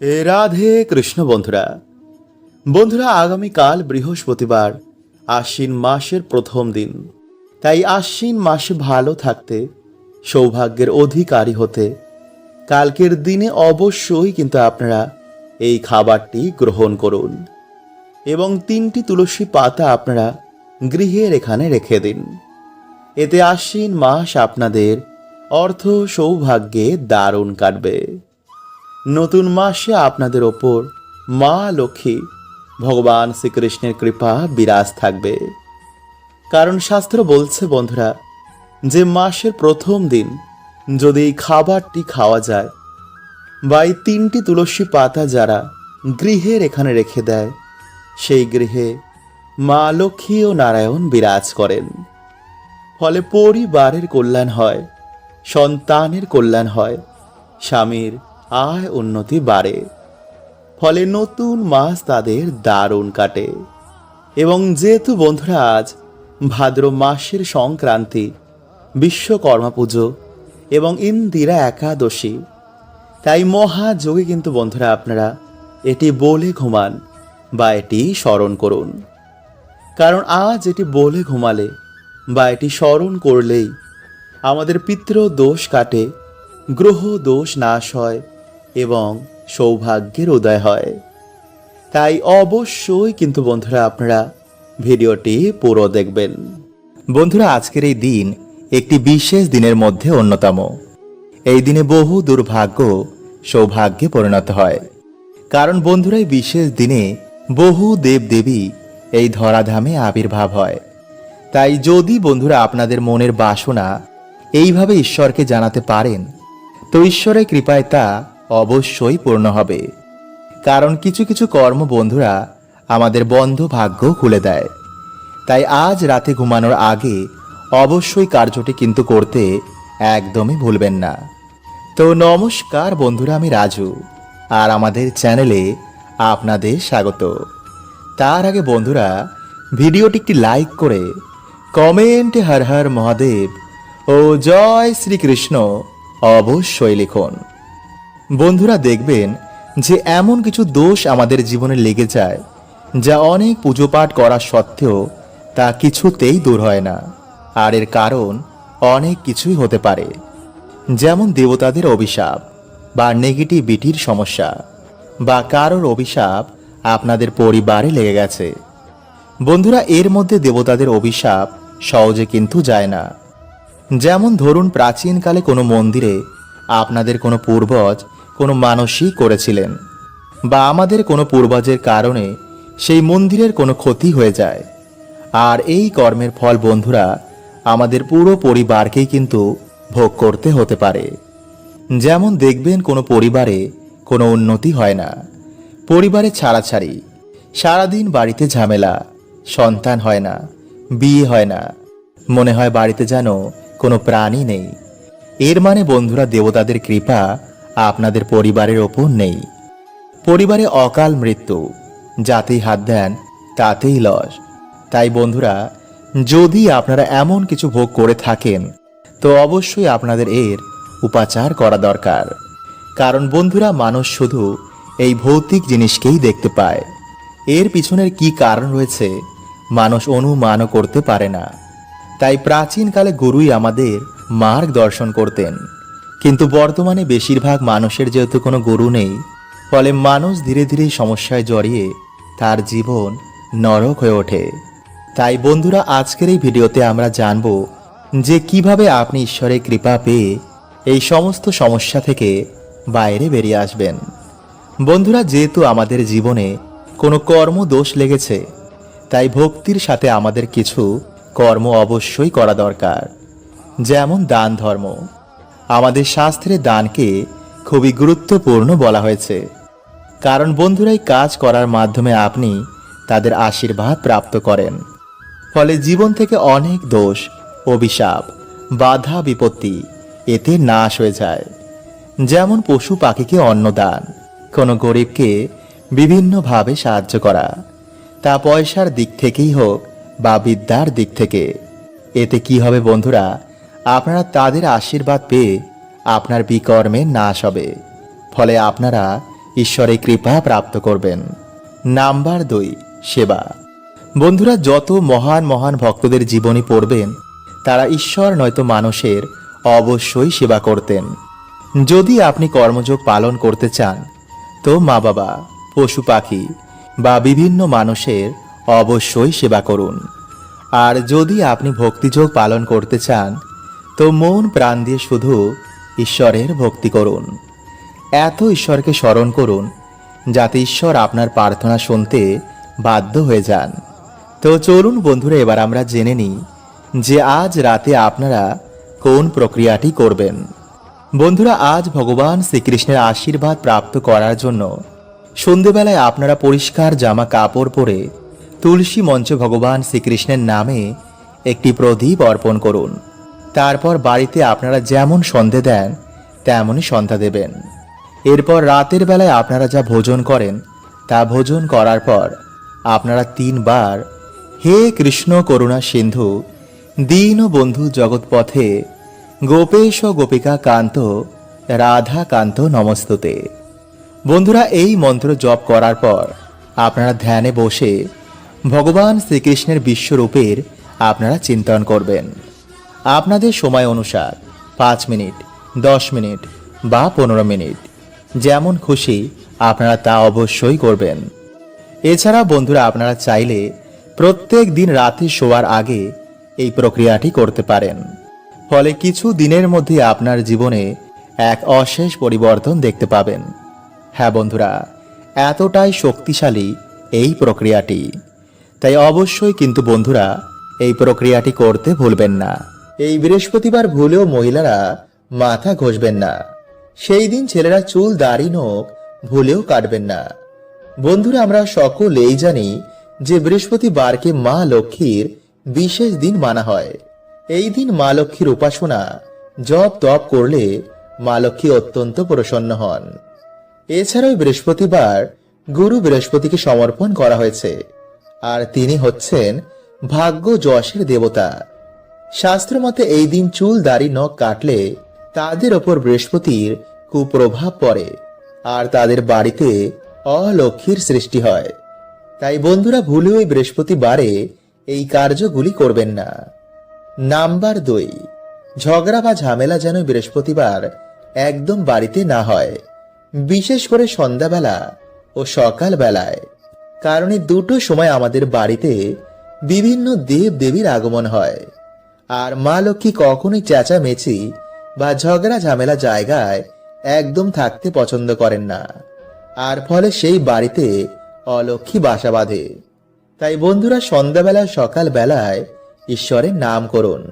রাধে কৃষ্ণ বন্ধুরা। বন্ধুরা, আগামীকাল বৃহস্পতিবার, আশ্বিন মাসের প্রথম দিন। তাই আশ্বিন মাসে ভালো থাকতে, সৌভাগ্যের অধিকারী হতে, কালকের দিনে অবশ্যই কিন্তু আপনারা এই খাবারটি গ্রহণ করুন এবং তিনটি তুলসী পাতা আপনারা গৃহের এখানে রেখে দিন। এতে আশ্বিন মাস আপনাদের অর্থ সৌভাগ্যে দারুণ কাটবে। নতুন মাসে আপনাদের ওপর মা লক্ষ্মী, ভগবান শ্রীকৃষ্ণের কৃপা বিরাজ থাকবে। কারণ শাস্ত্র বলছে, বন্ধুরা, যে মাসের প্রথম দিন যদি এই খাবারটি খাওয়া যায় বা এই তিনটি তুলসী পাতা যারা গৃহের এখানে রেখে দেয়, সেই গৃহে মা লক্ষ্মী ও নারায়ণ বিরাজ করেন। ফলে পরিবারের কল্যাণ হয়, সন্তানের কল্যাণ হয়, স্বামীর আয় উন্নতি বাড়ে। ফলে নতুন মাস তাদের দারুণ কাটে। এবং যেহেতু বন্ধুরা আজ ভাদ্র মাসের সংক্রান্তি, বিশ্বকর্মা পুজো এবং ইন্দিরা একাদশী, তাই মহাযোগে কিন্তু বন্ধুরা আপনারা এটি বলে ঘুমান বা এটি স্মরণ করুন। কারণ আজ এটি বলে ঘুমালে বা এটি স্মরণ করলেই আমাদের পিতৃ দোষ কাটে গ্রহ দোষ নাশ হয় এবং সৌভাগ্যের উদয় হয়। তাই অবশ্যই কিন্তু বন্ধুরা আপনারা ভিডিওটি পুরো দেখবেন। বন্ধুরা, আজকের এই দিন একটি বিশেষ দিনের মধ্যে অন্যতম। এই দিনে বহু দুর্ভাগ্য, সৌভাগ্যে পরিণত হয়। কারণ বন্ধুরা, এই বিশেষ দিনে বহু দেবদেবী এই ধরাধামে আবির্ভাব হয়। তাই যদি বন্ধুরা আপনাদের মনের বাসনা এইভাবে ঈশ্বরকে জানাতে পারেন, তো ঈশ্বরের কৃপায় তা অবশ্যই পূর্ণ হবে। কারণ কিছু কিছু কর্ম বন্ধুরা আমাদের বন্ধ ভাগ্য খুলে দেয়। তাই আজ রাতে ঘুমানোর আগে অবশ্যই কার্যটি কিন্তু করতে একদমই ভুলবেন না। তো নমস্কার বন্ধুরা, আমি রাজু আর আমাদের চ্যানেলে আপনাদের স্বাগত। তার আগে বন্ধুরা, ভিডিওটি একটি লাইক করে কমেন্টে হর হর মহাদেব ও জয় শ্রীকৃষ্ণ অবশ্যই লিখুন। বন্ধুরা দেখবেন যে এমন কিছু দোষ আমাদের জীবনে লেগে যায়, যা অনেক পুজো পাঠ করা সত্ত্বেও তা কিছুতেই দূর হয় না। আর এর কারণ অনেক কিছুই হতে পারে। যেমন দেবতাদের অভিশাপ বা নেগেটিভিটির সমস্যা বা কারোর অভিশাপ আপনাদের পরিবারে লেগে গেছে। বন্ধুরা, এর মধ্যে দেবতাদের অভিশাপ সহজে কিন্তু যায় না। যেমন ধরুন, প্রাচীনকালে কোনো মন্দিরে আপনাদের কোনো পূর্বজ কোনো মানসই করেছিলেন বা আমাদের কোনো পূর্বজের কারণে সেই মন্দিরের কোনো ক্ষতি হয়ে যায়। আর এই কর্মের ফল বন্ধুরা আমাদের পুরো পরিবারকেই কিন্তু ভোগ করতে হতে পারে। যেমন দেখবেন কোনো পরিবারে কোনো উন্নতি হয় না। পরিবারে ছাড়াছাড়ি, সারাদিন বাড়িতে ঝামেলা, সন্তান হয় না, বিয়ে হয় না, মনে হয় বাড়িতে যেন কোনো প্রাণী নেই। এর মানে বন্ধুরা দেবতাদের কৃপা আপনাদের পরিবারের ওপর নেই। পরিবারে অকাল মৃত্যু, যাতেই হাত দেন, তাতেই লস। তাই বন্ধুরা, যদি আপনারা এমন কিছু ভোগ করে থাকেন, তো অবশ্যই আপনাদের এর উপাচার করা দরকার। কারণ বন্ধুরা, মানুষ শুধু এই ভৌতিক জিনিসকেই দেখতে পায়। এর পিছনের কি কারণ রয়েছে, মানুষ অনুমানও করতে পারে না। তাই প্রাচীনকালে গুরুই আমাদের মার্গ দর্শন করতেন। কিন্তু বর্তমানে বেশিরভাগ মানুষের যেহেতু কোনো গুরু নেই, ফলে মানুষ ধীরে ধীরে সমস্যায় জড়িয়ে তার জীবন নরক হয়ে ওঠে। তাই বন্ধুরা, আজকের এই ভিডিওতে আমরা জানব যে কীভাবে আপনি ঈশ্বরের কৃপা পেয়ে এই সমস্ত সমস্যা থেকে বাইরে বেরিয়ে আসবেন। বন্ধুরা, যেহেতু আমাদের জীবনে কোনো কর্ম দোষ লেগেছে, তাই ভক্তির সাথে আমাদের কিছু কর্ম অবশ্যই করা দরকার। যেমন দান ধর্ম। আমাদের শাস্ত্রে দানকে খুবই গুরুত্বপূর্ণ বলা হয়েছে। কারণ বন্ধুরাই কাজ করার মাধ্যমে আপনি তাদের আশীর্বাদ প্রাপ্ত করেন। ফলে জীবন থেকে অনেক দোষ, অভিশাপ, বাধা, বিপত্তি এতে নাশ হয়ে যায়। যেমন পশু পাখিকে অন্নদান কোনো গরিবকে বিভিন্নভাবে সাহায্য করা। তা পয়সার দিক থেকেই হোক বা বিদ্যার দিক থেকে। এতে কি হবে বন্ধুরা? আপনারা তাদের আশীর্বাদ পেয়ে আপনার বিকর্মে নাশ হবে। ফলে আপনারা ঈশ্বরের কৃপা প্রাপ্ত করবেন। নাম্বার দুই, সেবা। বন্ধুরা, যত মহান মহান ভক্তদের জীবনী পড়বেন, তারা ঈশ্বর নয়তো মানুষের অবশ্যই সেবা করতেন। যদি আপনি কর্মযোগ পালন করতে চান, তো মা বাবা পশু পাখি বা বিভিন্ন মানুষের অবশ্যই সেবা করুন। আর যদি আপনি ভক্তিযোগ পালন করতে চান, তো মন প্রাণ দিয়ে শুধু ঈশ্বরের ভক্তি করুন। এত ঈশ্বরকে স্মরণ করুন, যাতে ঈশ্বর আপনার প্রার্থনা শুনতে বাধ্য হয়ে যান। তো চলুন বন্ধুরা, এবার আমরা জেনে নিই যে আজ রাতে আপনারা কোন প্রক্রিয়াটি করবেন। বন্ধুরা, আজ ভগবান শ্রীকৃষ্ণের আশীর্বাদ প্রাপ্ত করার জন্য সন্ধেবেলায় আপনারা পরিষ্কার জামা কাপড় পরে তুলসী মঞ্চে ভগবান শ্রীকৃষ্ণের নামে একটি প্রদীপ অর্পণ করুন। তারপর বাড়িতে আপনারা যেমন সন্ধে দেন, তেমনই সন্ধ্যা দেবেন। এরপর রাতের বেলায় আপনারা যা ভোজন করেন, তা ভোজন করার পর আপনারা তিনবার হে কৃষ্ণ করুণা সিন্ধু, দীন বন্ধু জগৎপথে গোপেশ গোপিকা কান্ত, রাধা কান্ত নমস্তুতে। বন্ধুরা, এই মন্ত্র জপ করার পর আপনারা ধ্যানে বসে ভগবান শ্রীকৃষ্ণের বিশ্বরূপের আপনারা চিন্তন করবেন। আপনাদের সময় অনুসার পাঁচ মিনিট, দশ মিনিট বা পনেরো মিনিট, যেমন খুশি আপনারা তা অবশ্যই করবেন। এছাড়া বন্ধুরা, আপনারা চাইলে প্রত্যেক দিন রাতে শোয়ার আগে এই প্রক্রিয়াটি করতে পারেন। ফলে কিছু দিনের মধ্যে আপনার জীবনে এক অশেষ পরিবর্তন দেখতে পাবেন। হ্যাঁ বন্ধুরা, এতটাই শক্তিশালী এই প্রক্রিয়াটি। তাই অবশ্যই কিন্তু বন্ধুরা এই প্রক্রিয়াটি করতে ভুলবেন না। এই বৃহস্পতিবার ভুলেও মহিলারা মাথা ঘষবেন না। সেই দিন ছেলেরা চুল দাড়ি নোখ ভুলেও কাটবেন না। বন্ধুরা, আমরা সকলেই জানি যে বৃহস্পতিবারকে মা লক্ষ্মীর বিশেষ দিন মানা হয়। এই দিন মা লক্ষ্মীর উপাসনা, জপ তপ করলে মা লক্ষ্মী অত্যন্ত প্রসন্ন হন। এছাড়াও বৃহস্পতিবার গুরু বৃহস্পতিকে সমর্পণ করা হয়েছে। আর তিনি হচ্ছেন ভাগ্য যশের দেবতা। শাস্ত্র মতে এই দিন চুল, দাড়ি, নখ কাটলে তাদের ওপর বৃহস্পতির কুপ্রভাব পড়ে আর তাদের বাড়িতে অলক্ষীর সৃষ্টি হয়। তাই বন্ধুরা, ভুলেও ওই বৃহস্পতিবারে এই কার্যগুলি করবেন না। নাম্বার দুই, ঝগড়া বা ঝামেলা যেন বৃহস্পতিবার একদম বাড়িতে না হয়, বিশেষ করে সন্ধ্যাবেলা ও সকাল বেলায় কারণ এই দুটো সময় আমাদের বাড়িতে বিভিন্ন দেব দেবীর আগমন হয়। আর মা লক্ষ্মী কখনোই চেঁচামেচি বা ঝগড়া ঝামেলা জায়গায় একদম থাকতে পছন্দ করেন না। আর ফলে সেই বাড়িতে অলক্ষী বাসা বাঁধে। তাই বন্ধুরা সন্ধ্যাবেলা সকাল বেলায় ঈশ্বরের নাম করুন।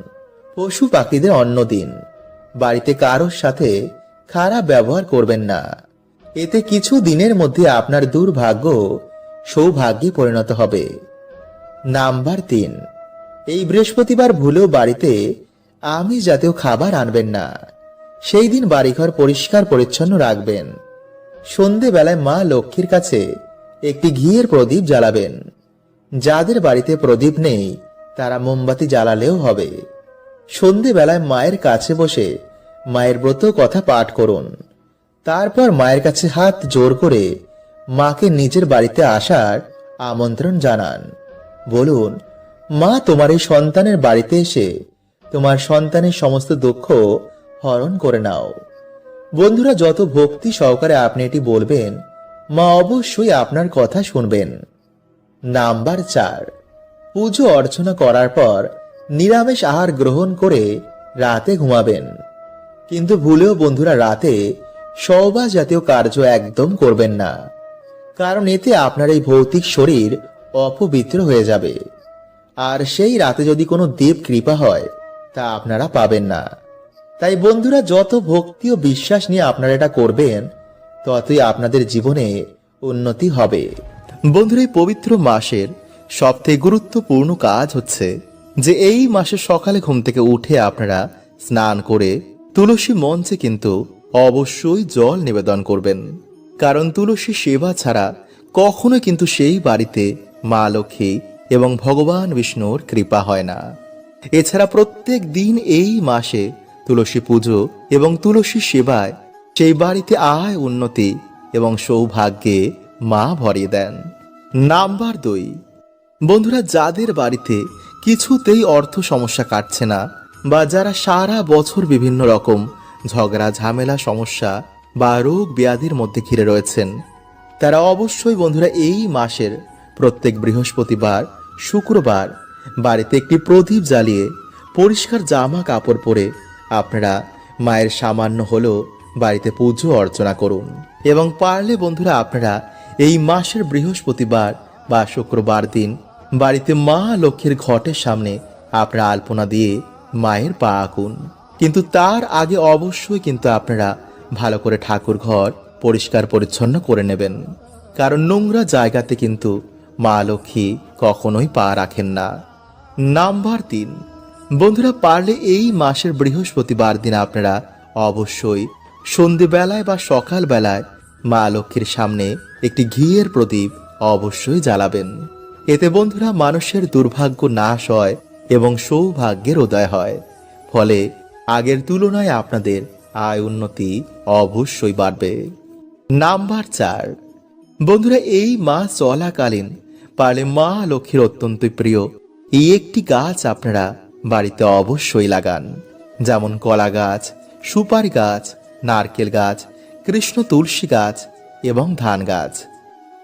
পশু পাখিদের অন্য দিন। বাড়িতে কারোর সাথে খারাপ ব্যবহার করবেন না। এতে কিছু দিনের মধ্যে আপনার দুর্ভাগ্য সৌভাগ্যে পরিণত হবে। নাম্বার তিন, এই বৃহস্পতিবার ভুলেও বাড়িতে আমি জাতীয় খাবার আনবেন না। সেই দিন বাড়িঘর পরিষ্কার পরিচ্ছন্ন রাখবেন। সন্ধেবেলায় মা লক্ষ্মীর কাছে একটি ঘিয়ের প্রদীপ জ্বালাবেন। যাদের বাড়িতে প্রদীপ নেই, তারা মোমবাতি জ্বালালেও হবে। সন্ধেবেলায় মায়ের কাছে বসে মায়ের ব্রত কথা পাঠ করুন। তারপর মায়ের কাছে হাত জোর করে মাকে নিজের বাড়িতে আসার আমন্ত্রণ জানান। বলুন, মা তোমার এই সন্তানের বাড়িতে এসে তোমার সন্তানের সমস্ত দুঃখ হরণ করে নাও। বন্ধুরা, যত ভক্তি সহকারে আপনি এটি বলবেন, মা অবশ্যই আপনার কথা শুনবেন। নাম্বার চার, পুজো অর্চনা করার পর নিরামিষ আহার গ্রহণ করে রাতে ঘুমাবেন। কিন্তু ভুলেও বন্ধুরা, রাতে সৌবা জাতীয় কার্য একদম করবেন না। কারণ এতে আপনার এই ভৌতিক শরীর অপবিত্র হয়ে যাবে। আর সেই রাতে যদি কোনো দেব কৃপা হয়, তা আপনারা পাবেন না। তাই বন্ধুরা, যত ভক্তি ও বিশ্বাস নিয়ে আপনারা এটা করবেন, ততই আপনাদের জীবনে উন্নতি হবে। বন্ধুরা, এই পবিত্র মাসের সবথেকে গুরুত্বপূর্ণ কাজ হচ্ছে যে এই মাসে সকালে ঘুম থেকে উঠে আপনারা স্নান করে তুলসী মঞ্চে কিন্তু অবশ্যই জল নিবেদন করবেন। কারণ তুলসী সেবা ছাড়া কখনো কিন্তু সেই বাড়িতে মা লক্ষ্মী এবং ভগবান বিষ্ণুর কৃপা হয় না। এছাড়া প্রত্যেক দিন এই মাসে তুলসী পুজো এবং তুলসী সেবায় সেই বাড়িতে আয় উন্নতি এবং সৌভাগ্যে মা ভরিয়ে দেন। নাম্বার দুই। বন্ধুরা, যাদের বাড়িতে কিছুতেই অর্থ সমস্যা কাটছে না বা যারা সারা বছর বিভিন্ন রকম ঝগড়া, ঝামেলা, সমস্যা বা রোগ ব্যাধির মধ্যে ঘিরে রয়েছেন। তারা অবশ্যই বন্ধুরা এই মাসের প্রত্যেক বৃহস্পতিবার, শুক্রবার বাড়িতে একটি প্রদীপ জ্বালিয়ে পরিষ্কার জামা কাপড় পরে আপনারা মায়ের সামান্য হলেও বাড়িতে পুজো অর্চনা করুন। এবং পারলে বন্ধুরা আপনারা এই মাসের বৃহস্পতিবার বা শুক্রবার দিন বাড়িতে মা লক্ষ্মীর ঘটের সামনে আপনারা আলপনা দিয়ে মায়ের পা আঁকুন। কিন্তু তার আগে অবশ্যই কিন্তু আপনারা ভালো করে ঠাকুর ঘর পরিষ্কার পরিচ্ছন্ন করে নেবেন। কারণ নোংরা জায়গাতে কিন্তু মা লক্ষ্মী কখনোই পা রাখেন না। নাম্বার তিন। বন্ধুরা, পারলে এই মাসের বৃহস্পতিবার দিন আপনারা অবশ্যই সন্ধেবেলায় বা সকালবেলায় মা লক্ষ্মীর সামনে একটি ঘিয়ের প্রদীপ অবশ্যই জ্বালাবেন। এতে বন্ধুরা মানুষের দুর্ভাগ্য নাশ হয় এবং সৌভাগ্যের উদয় হয়। ফলে আগের তুলনায় আপনাদের আয় উন্নতি অবশ্যই বাড়বে। নাম্বার চার। বন্ধুরা, এই মাস চলাকালীন পারলে মা লক্ষ্মীর অত্যন্ত প্রিয়। এই একটি গাছ আপনারা বাড়িতে অবশ্যই লাগান। যেমন কলা গাছ, সুপারি গাছ, নারকেল গাছ, কৃষ্ণ তুলসী গাছ এবং ধান গাছ।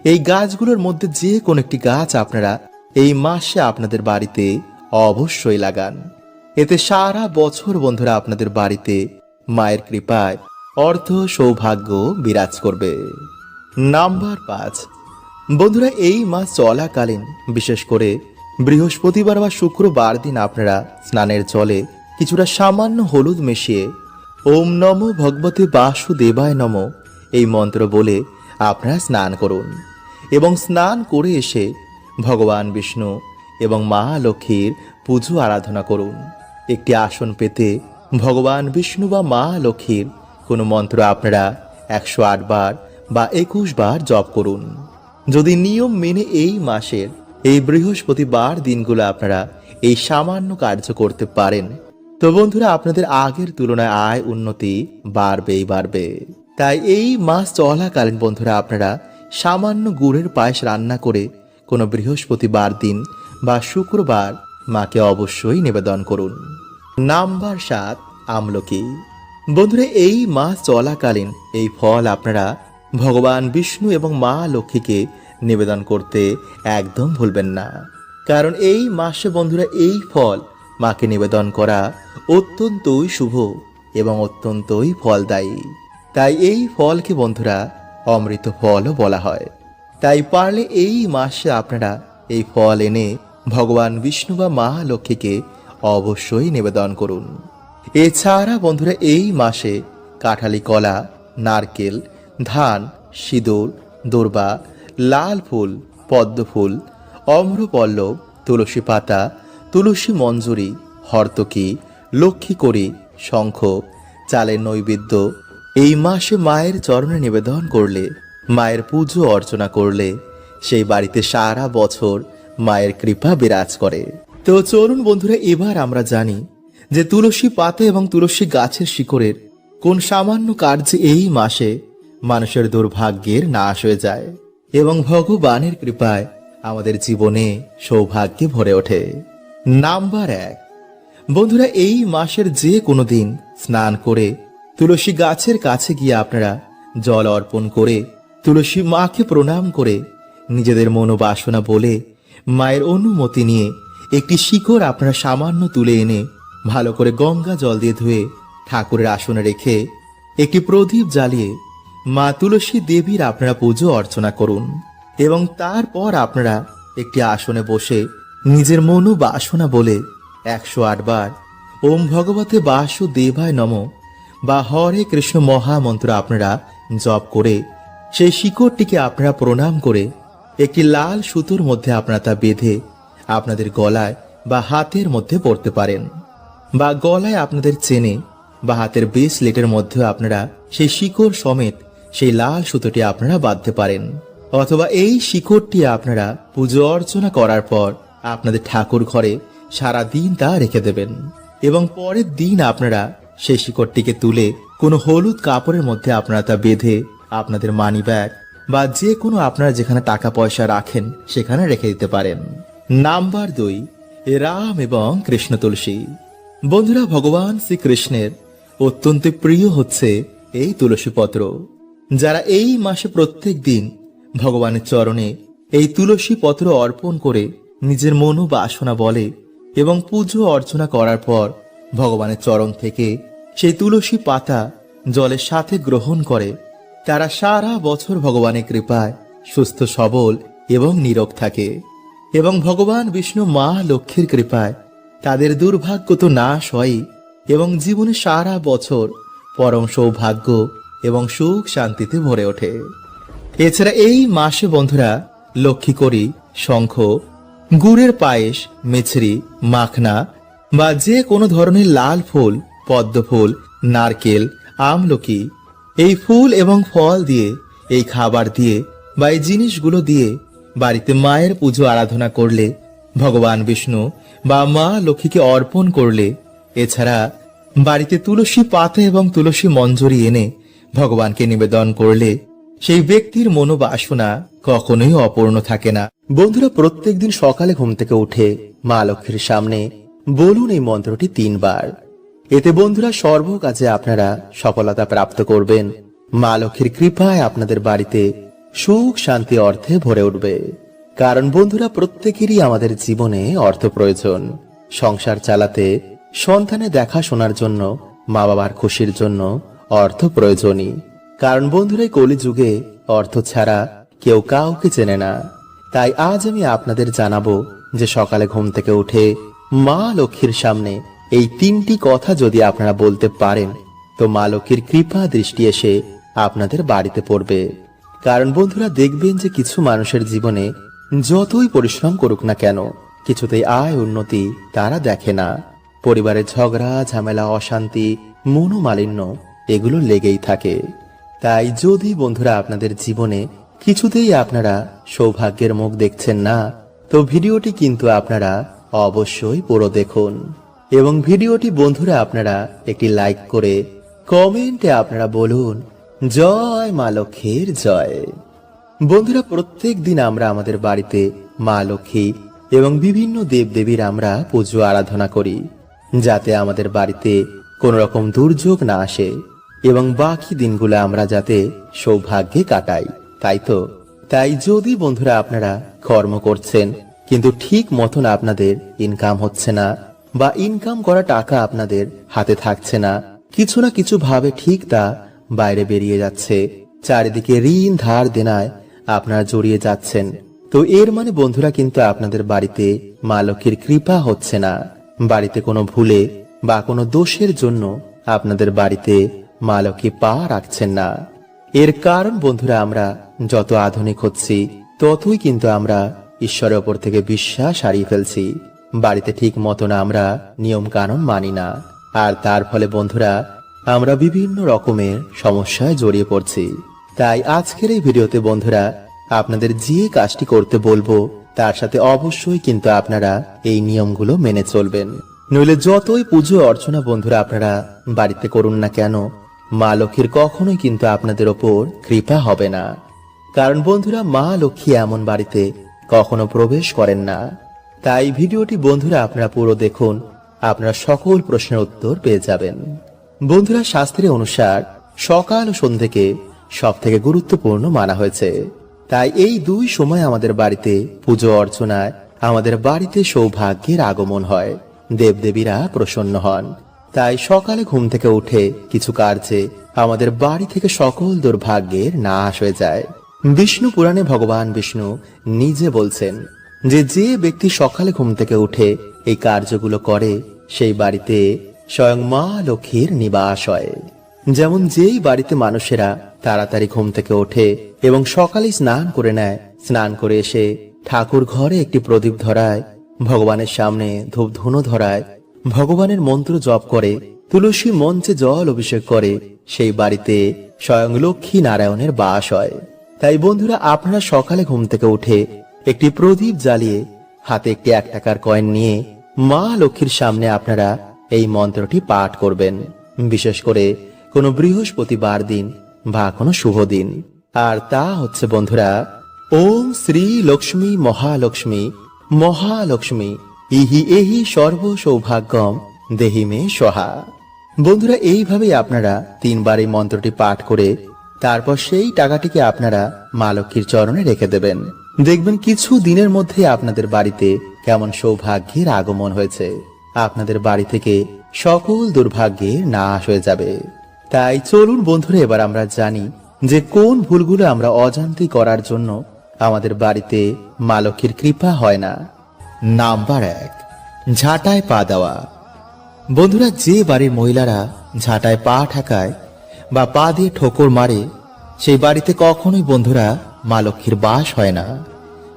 এই গাছগুলোর মধ্যে যে কোনো একটি গাছ আপনারা এই মাসে আপনাদের বাড়িতে অবশ্যই লাগান। এতে সারা বছর বন্ধুরা আপনাদের বাড়িতে মায়ের কৃপায় অর্থ সৌভাগ্য বিরাজ করবে। নাম্বার পাঁচ। বন্ধুরা, এই মাস চলাকালীন, বিশেষ করে বৃহস্পতিবার বা শুক্রবার দিন আপনারা স্নানের জলে কিছুটা সামান্য হলুদ মিশিয়ে ওম নম ভগবতে বাসুদেবায় নম এই মন্ত্র বলে আপনারা স্নান করুন এবং স্নান করে এসে ভগবান বিষ্ণু এবং মা লক্ষ্মীর পুজো আরাধনা করুন। একটি আসন পেতে ভগবান বিষ্ণু বা মা লক্ষ্মীর কোনো মন্ত্র আপনারা একশো আট বার বা একুশ বার জপ করুন। যদি নিয়ম মেনে এই মাসের, এই বৃহস্পতিবার দিনগুলো আপনারা এই সামান্য কার্য করতে পারেন। তো বন্ধুরা, আপনাদের আগের তুলনায় আয় উন্নতি বাড়বেই বাড়বে। তাই এই মাস চলাকালীন বন্ধুরা, আপনারা সামান্য গুড়ের পায়েস রান্না করে কোনো বৃহস্পতিবার দিন বা শুক্রবার মাকে অবশ্যই নিবেদন করুন। নাম্বার সাত, আমলকি। বন্ধুরা, এই মাস চলাকালীন এই ফল আপনারা ভগবান বিষ্ণু এবং মা লক্ষ্মীকে নিবেদন করতে একদম ভুলবেন না। কারণ এই মাসে বন্ধুরা, এই ফল মাকে নিবেদন করা অত্যন্তই শুভ এবং অত্যন্তই ফলদায়ী। তাই এই ফলকে বন্ধুরা, অমৃত ফলও বলা হয়। তাই পারলে এই মাসে আপনারা এই ফল এনে ভগবান বিষ্ণু বা মা লক্ষ্মীকে অবশ্যই নিবেদন করুন। এছাড়া বন্ধুরা, এই মাসে কাঁঠালি কলা, নারকেল, ধান, সিঁদুর, দোরবা, লাল ফুল, পদ্ম ফুল, অম্রপল্লব, তুলসী পাতা, তুলসী মঞ্জুরি, হর্তকি লক্ষ্মী করি শঙ্খ, চালের নৈবেদ্য, এই মাসে মায়ের চরণে নিবেদন করলে, মায়ের পুজো অর্চনা করলে, সেই বাড়িতে সারা বছর মায়ের কৃপা বিরাজ করে। তো চলুন বন্ধুরা, এবার আমরা জানি যে তুলসী পাতা এবং তুলসী গাছের শিকড়ের কোন সামান্য কার্যে এই মাসে মানুষের দুর্ভাগ্যের নাশ হয়ে যায় এবং ভগবানের কৃপায় আমাদের জীবনে সৌভাগ্যে ভরে ওঠে। নাম্বার এক। বন্ধুরা, এই মাসের যে কোনো দিন স্নান করে তুলসী গাছের কাছে গিয়ে আপনারা জল অর্পণ করে তুলসী মাকে প্রণাম করে নিজেদের মনোবাসনা বলে মায়ের অনুমতি নিয়ে একটি শিকড় আপনারা সামান্য তুলে এনে ভালো করে গঙ্গা জল দিয়ে ধুয়ে ঠাকুরের আসনে রেখে একটি প্রদীপ জ্বালিয়ে মা তুলসী দেবীর আপনারা পুজো অর্চনা করুন এবং তারপর আপনারা একটি আসনে বসে নিজের মনু বাসনা বলে একশো বার ওম ভগবতে বাসু দেবায় নম বা হরে কৃষ্ণ মহামন্ত্র আপনারা জপ করে সেই শিকড়টিকে আপনারা প্রণাম করে একটি লাল সুতোর মধ্যে আপনারা তা বেঁধে আপনাদের গলায় বা হাতের মধ্যে পড়তে পারেন বা গলায় আপনাদের চেনে বা হাতের বেস লেটের মধ্যে আপনারা সেই শিকড় সমেত সেই লাল সুতোটি আপনারা বাঁধতে পারেন। অথবা এই শিকড়টি আপনারা পুজো অর্চনা করার পর আপনাদের ঠাকুর ঘরে সারা দিন তা রেখে দেবেন। এবং পরের দিন আপনারা সেই শিকড়টিকে তুলে কোনো হলুদ কাপড়ের মধ্যে আপনারা তা বেঁধে আপনাদের মানি ব্যাগ বা যে কোনো আপনারা যেখানে টাকা পয়সা রাখেন সেখানে রেখে দিতে পারেন। নাম্বার দুই রাম এবং কৃষ্ণ তুলসী। বন্ধুরা, ভগবান শ্রীকৃষ্ণের অত্যন্ত প্রিয় হচ্ছে এই তুলসী পত্র। যারা এই মাসে প্রত্যেক দিন ভগবানের চরণে এই তুলসী পত্র অর্পণ করে নিজের মনোবাসনা বলে এবং পুজো অর্চনা করার পর ভগবানের চরণ থেকে সেই তুলসী পাতা জলের সাথে গ্রহণ করে, তারা সারা বছর ভগবানের কৃপায় সুস্থ, সবল এবং নীরব থাকে। এবং ভগবান বিষ্ণু মা লক্ষ্মীর কৃপায় তাদের দুর্ভাগ্য তো নাশ হয় এবং জীবনে সারা বছর পরম সৌভাগ্য এবং সুখ শান্তিতে ভরে ওঠে। এছাড়া এই মাসে বন্ধুরা লক্ষ্মী করি, শঙ্খ, গুড়ের পায়েস, মিছরি, মাখনা বা যে কোনো ধরনের লাল ফুল, পদ্ম ফুল, নারকেল, আমলকি এই ফুল এবং ফল দিয়ে, এই খাবার দিয়ে বা এই জিনিসগুলো দিয়ে বাড়িতে মায়ের পুজো আরাধনা করলে, ভগবান বিষ্ণু বা মা লক্ষ্মীকে অর্পণ করলে, এছাড়া বাড়িতে তুলসী পাতা এবং তুলসী মঞ্জরি এনে ভগবানকে নিবেদন করলে, সেই ব্যক্তির মনোবাসনা কখনোই অপূর্ণ থাকে না। বন্ধুরা প্রত্যেকদিন সকালে ঘুম থেকে উঠে মা লক্ষ্মীর সামনে বলুন এই মন্ত্রটি তিনবার। এতে বন্ধুরা সর্ব কাজে আপনারা সফলতা প্রাপ্ত করবেন। মা লক্ষ্মীর কৃপায় আপনাদের বাড়িতে সুখ, শান্তি, অর্থে ভরে উঠবে। কারণ বন্ধুরা, প্রত্যেকেরই আমাদের জীবনে অর্থ প্রয়োজন। সংসার চালাতে সন্তানের দেখাশোনার জন্য মা বাবার খুশির জন্য অর্থ প্রয়োজনই। কারণ বন্ধুরা কলিযুগে অর্থ ছাড়া কেউ কাউকে চেনে না। তাই আজ আমি আপনাদের জানাব যে সকালে ঘুম থেকে উঠে মা লক্ষ্মীর সামনে এই তিনটি কথা যদি আপনারা বলতে পারেন, তো মা লক্ষ্মীর কৃপা দৃষ্টি এসে আপনাদের বাড়িতে পড়বে। কারণ বন্ধুরা দেখবেন যে কিছু মানুষের জীবনে যতই পরিশ্রম করুক না কেন, কিছুতেই আয় উন্নতি তারা দেখে না। পরিবারের ঝগড়া, ঝামেলা, অশান্তি, মনোমালিন্য, এগুলো লেগেই থাকে। তাই যদি বন্ধুরা আপনাদের জীবনে কিছুতেই আপনারা সৌভাগ্যের মুখ দেখছেন না, তো ভিডিওটি কিন্তু আপনারা অবশ্যই পুরো দেখুন। এবং ভিডিওটি বন্ধুরা আপনারা একটি লাইক করে কমেন্টে আপনারা বলুন জয় মা লক্ষ্মীর জয়। বন্ধুরা, প্রত্যেক দিন আমরা আমাদের বাড়িতে মা লক্ষ্মী এবং বিভিন্ন দেবদেবীর আমরা পুজো আরাধনা করি, যাতে আমাদের বাড়িতে কোন রকম দুর্যোগ না আসে এবং বাকি দিনগুলো আমরা যাতে সৌভাগ্যে কাটাই, তাই তো? তাই যদি বন্ধুরা আপনারা কর্ম করছেন, কিন্তু ঠিক মতন আপনাদের ইনকাম হচ্ছে না বা ইনকাম করা টাকা আপনাদের হাতে থাকছে না, কিছু না কিছু ভাবে ঠিক তা বাইরে বেরিয়ে যাচ্ছে। চারিদিকে ঋণ ধার দেনায় আপনারা জড়িয়ে যাচ্ছেন। তো এর মানে বন্ধুরা কিন্তু আপনাদের বাড়িতে মা লক্ষ্মীর কৃপা হচ্ছে না। বাড়িতে কোনো ভুলে বা কোনো দোষের জন্য আপনাদের বাড়িতে মা লক্ষ্মী পা রাখছেন না। এর কারণ বন্ধুরা আমরা যত আধুনিক হচ্ছি, ততই কিন্তু আমরা ঈশ্বরের ওপর থেকে বিশ্বাস হারিয়ে ফেলছি। বাড়িতে ঠিক মতন আমরা নিয়ম কানুন মানি না। আর তার ফলে বন্ধুরা আমরা বিভিন্ন রকমের সমস্যায় জড়িয়ে পড়ছি। তাই আজকের এই ভিডিওতে বন্ধুরা, আপনাদের যে কাজটি করতে বলব, তার সাথে অবশ্যই কিন্তু আপনারা এই নিয়মগুলো মেনে চলবেন। নইলে যতই পুজো অর্চনা বন্ধুরা আপনারা বাড়িতে করুন না কেন, মা লক্ষ্মীর কখনোই কিন্তু আপনাদের ওপর কৃপা হবে না। কারণ বন্ধুরা, মা লক্ষ্মী এমন বাড়িতে কখনো প্রবেশ করেন না। তাই ভিডিওটি বন্ধুরা আপনারা পুরো দেখুন, আপনারা সকল প্রশ্নের উত্তর পেয়ে যাবেন। বন্ধুরা শাস্ত্রের অনুসার সকাল ও সন্ধ্যেকে সব থেকে গুরুত্বপূর্ণ মানা হয়েছে। তাই এই দুই সময় আমাদের বাড়িতে পুজো অর্চনায় আমাদের বাড়িতে সৌভাগ্যের আগমন হয়। দেবদেবীরা প্রসন্ন হন। তাই সকালে ঘুম থেকে উঠে কিছু কার্যে আমাদের বাড়ি থেকে সকল দুর্ভাগ্যের নাশ হয়ে যায়। বিষ্ণু পুরাণে ভগবান বিষ্ণু নিজে বলছেন যে যে ব্যক্তি সকালে ঘুম থেকে উঠে এই কার্যগুলো করে, সেই বাড়িতে স্বয়ং মা লক্ষ্মীর নিবাস হয় যেমন যেই বাড়িতে মানুষেরা তাড়াতাড়ি ঘুম থেকে ওঠে এবং সকালে স্নান করে নেয়, স্নান করে এসে ঠাকুর ঘরে একটি প্রদীপ ধরায়, ভগবানের সামনে ধূপ ধুনো ধরায়, ভগবানের মন্ত্র জপ করে, তুলসী মঞ্চে জল অভিষেক করে, সেই বাড়িতে স্বয়ং লক্ষ্মী নারায়ণের বাস হয়। তাই বন্ধুরা, আপনারা সকালে ঘুম থেকে উঠে একটি প্রদীপ জ্বালিয়ে হাতে একটি এক টাকার কয়েন নিয়ে মা লক্ষ্মীর সামনে আপনারা এই মন্ত্রটি পাঠ করবেন। বিশেষ করে কোনো বৃহস্পতিবার দিন বা কোনো শুভ দিন। আর তা হচ্ছে, বন্ধুরা, ওম শ্রী লক্ষ্মী মহালক্ষ্মী মহালক্ষ্মী, ইহি এহি সর্ব সৌভাগ্যম দেহি মে সহা। বন্ধুরা, এইভাবেই আপনারা তিনবার এই মন্ত্রটি পাঠ করে তারপর সেই টাকাটিকে আপনারা মা লক্ষ্মীর চরণে রেখে দেবেন। দেখবেন কিছু দিনের মধ্যে আপনাদের বাড়িতে কেমন সৌভাগ্যের আগমন হয়েছে। আপনাদের বাড়ি থেকে সকল দুর্ভাগ্যের নাশ হয়ে যাবে। তাই চলুন বন্ধুরা, এবার আমরা জানি যে কোন ভুলগুলো আমরা অজান্তি করার জন্য আমাদের বাড়িতে মা লক্ষ্মীর কৃপা হয় না। নাম্বার এক, ঝাঁটায় পা দেওয়া। বন্ধুরা, যে বাড়ির মহিলারা ঝাঁটায় পা ঠাকায় বা পা দিয়ে ঠোকর মারে, সেই বাড়িতে কখনোই বন্ধুরা মা লক্ষ্মীর বাস হয় না।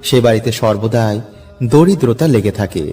সে বাড়িতে সর্বদাই দরিদ্রতা লেগে থাকে।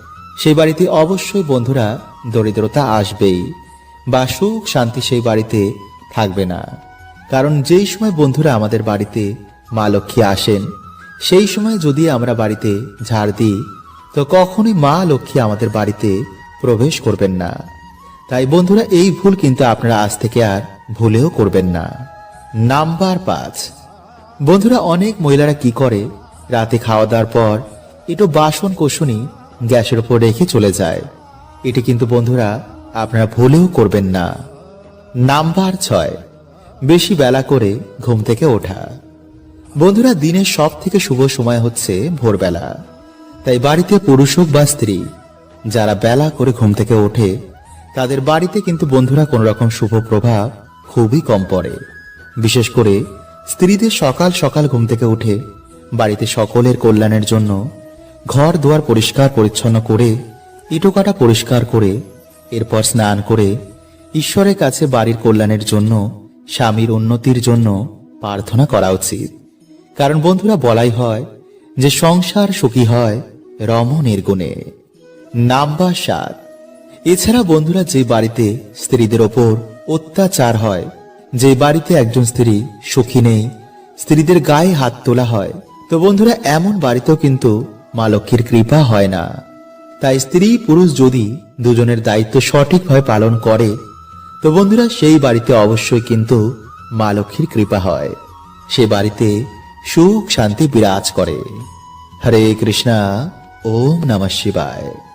সেই বাড়িতে অবশ্যই বন্ধুরা দরিদ্রতা আসবেই। বা সুখ, শান্তি সেই বাড়িতে থাকবে না। কারণ যেই সময় বন্ধুরা আমাদের বাড়িতে মা লক্ষ্মী আসেন, সেই সময় যদি আমরা বাড়িতে ঝাড় দিই, তো কখনোই মা লক্ষ্মী আমাদের বাড়িতে প্রবেশ করবেন না। তাই বন্ধুরা, এই ভুল কিন্তু আপনারা আজ থেকে আর ভুলেও করবেন না। নাম্বার পাঁচ। বন্ধুরা, অনেক মহিলারা কি করে? রাতে খাওয়া দাওয়ার পর একটু বাসন কোষণি গ্যাসের উপর রেখে চলে যায়। এটি কিন্তু, বন্ধুরা, আপনারা ভুলেও করবেন না। নাম্বার ছয়, বেশি বেলা করে ঘুম থেকে ওঠা। বন্ধুরা, দিনের সব থেকে শুভ সময় হচ্ছে ভোরবেলা। তাই বাড়িতে পুরুষ হোক বা স্ত্রী, যারা বেলা করে ঘুম থেকে ওঠে, তাদের বাড়িতে কিন্তু, বন্ধুরা কোনো রকম শুভ প্রভাব খুবই কম পড়ে। বিশেষ করে স্ত্রীদের সকাল সকাল ঘুম থেকে উঠে বাড়িতে সকলের কল্যাণের জন্য ঘর দুয়ার পরিষ্কার পরিচ্ছন্ন করে, ইটোকাটা পরিষ্কার করে, এরপর স্নান করে, ঈশ্বরের কাছে বাড়ির কল্যাণের জন্য, স্বামীর উন্নতির জন্য প্রার্থনা করা উচিত। কারণ বন্ধুরা, বলাই হয় যে সংসার সুখী হয় রমণের গুণে। নাম্বার সাত। এছাড়া বন্ধুরা, যে বাড়িতে স্ত্রীদের ওপর অত্যাচার হয়, যে বাড়িতে একজন স্ত্রী সুখী নেই, স্ত্রীদের গায়ে হাত তোলা হয়, তো বন্ধুরা, এমন বাড়িতেও কিন্তু মা লক্ষ্মীর কৃপা হয় না। তাই স্ত্রী পুরুষ যদি দুজনের দায়িত্ব সঠিকভাবে পালন করে, তো বন্ধুরা সেই বাড়িতে অবশ্যই কিন্তু মা লক্ষ্মীর কৃপা হয়। সে বাড়িতে সুখ শান্তি বিরাজ করে। হরে কৃষ্ণা, ওম নমঃ শিবায়।